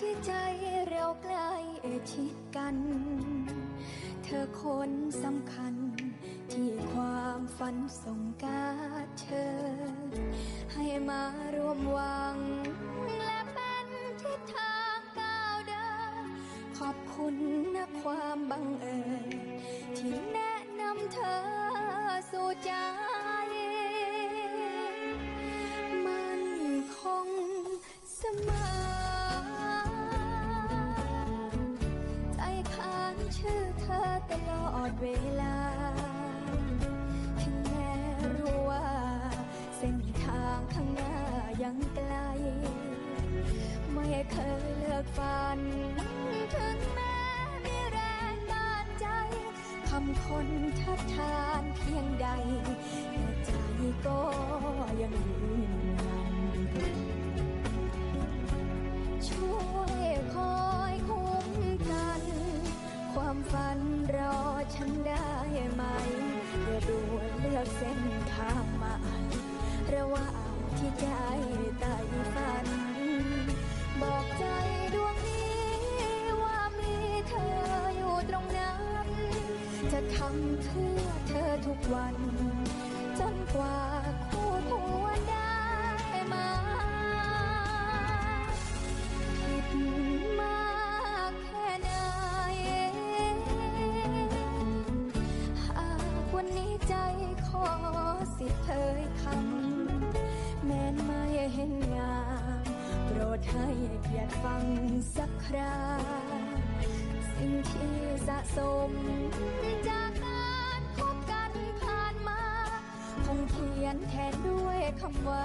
ที่ใจเราใกล้ชิดกัน เธอคนสำคัญ ที่ความฝันส่งการเชิญให้มารวมวัง ลอดเวลา ถึงแม้รู้ว่า เส้นทางข้างหน้ายังไกล ไม่เคยเลิกฝัน ถึงแม้มีแรงต้านใจ คำคนทัดทานเพียงใดแต่ใจก็ยังยืน ฉันได้ไหมอย่าด่วนเลือกเส้นทางใหม่ระหว่างที่ใจไต่ฝัน บอกใจดวงนี้ว่ามีเธออยู่ตรงนั้น จะทำเพื่อเธอทุกวัน จนกว่า สิทธิ์เผยคำ แม้นไม่เห็นงามโปรดให้เกียรติฟังสักคราสิ่งที่สะสมจากการพบกันผ่านมา คงเขียนแทนด้วยคำว่า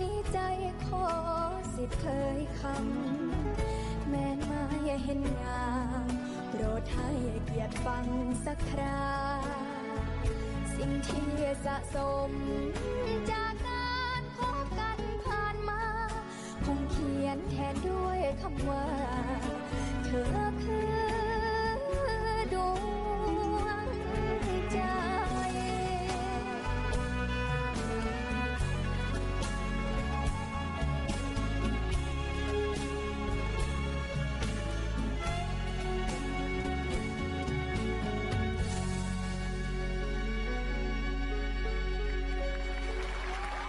นี้ใจขอสิทธิ์เคยคำ แม้นไม่เห็นงามโปรดให้เกียรติฟังสักคราสิ่งที่สะสมจากการพบกันผ่านมา คงเขียนแทนด้วยคำว่า เธอคือ